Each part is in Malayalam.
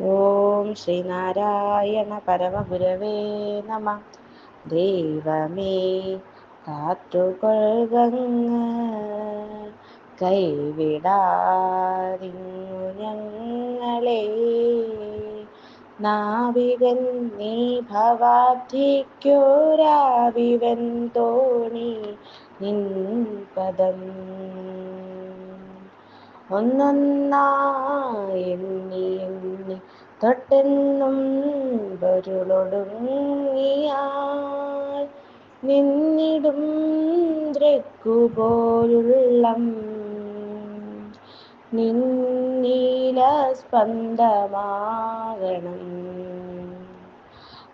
ഓം ശ്രീനാരായണ പരമഗുരവേ നമ. ദൈവമേ കാറ്റുകൊള്ളുകങ്ങ് കൈവിടാതിങ്ങു ഞങ്ങളെ. നാവികൻ നീ ഭവാധിക്കോരാവിവൻ തോണി നിൻ പദം ഒന്നൊന്നായി എണ്ണി തൊട്ടെന്നും പൊരുളൊടുങ്ങിയാൽ നിന്നിടും ദ്രക്കുപോലുള്ളം. നിന്നീല സ്പന്ദമാകണം.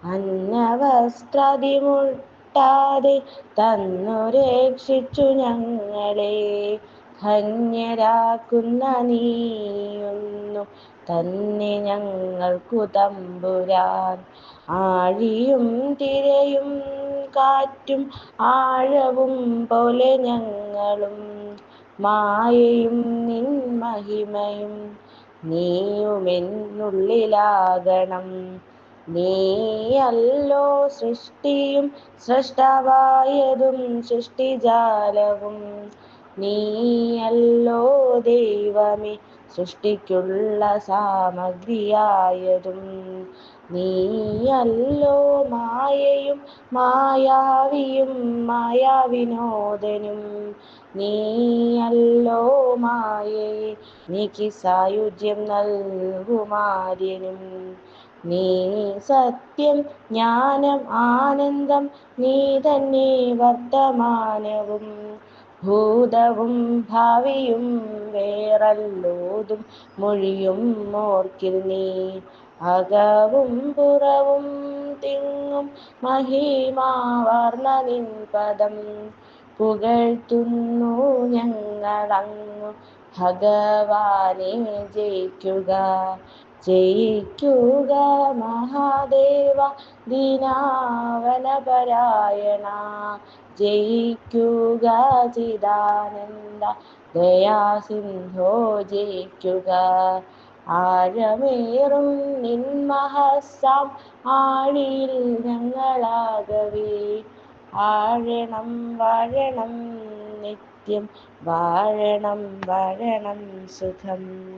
അന്നവസ്ത്രതിമുട്ടാതെ തന്നു രക്ഷിച്ചു ഞങ്ങളെ. ധന്യരാക്കുന്ന നീയൊന്നു തന്നെ ഞങ്ങൾക്കു തമ്പുരാൻ. ആഴിയും തിരയും കാറ്റും ആഴവും പോലെ ഞങ്ങളും മായയും നിൻ മഹിമയും നീയുമെന്നുള്ളിലാകണം. നീയല്ലോ സൃഷ്ടിയും സൃഷ്ടവായതും സൃഷ്ടിജാലവും നീയല്ലോ ദൈവമേ സൃഷ്ടിക്കുള്ള സാമഗ്രിയായതും. നീയല്ലോ മായയും മായാവിയും മായാവിനോദനും. നീയല്ലോ മായയെ നീക്കി സായുജ്യം നൽകുമാര്യനും നീ സത്യം ജ്ഞാനം ആനന്ദം നീ തന്നെ വർത്തമാനവും ഭൂതവും ഭാവിയും വേറല്ലോതും മൊഴിയും മോർക്കിൽ നീ. അകവും പുറവും തിങ്ങും മഹിമാവർണ നിൻ പദം പുകഴ്ത്തുന്നു ഞങ്ങളങ്ങു ഭഗവാനെ ജയിക്കുക. ജയിക്കുക മഹാദേവ ദീനാവനപരായണ. ജയിക്കുക ചിദാനന്ദ ദയാസിന്ധോ ജയിക്കുക. ആഴമേറും നിൻ മഹസാം ആഴിയിൽ ഞങ്ങളാകവേ. ആഴണം വാഴണം നിത്യം വാഴണം വാഴണം സുഖം.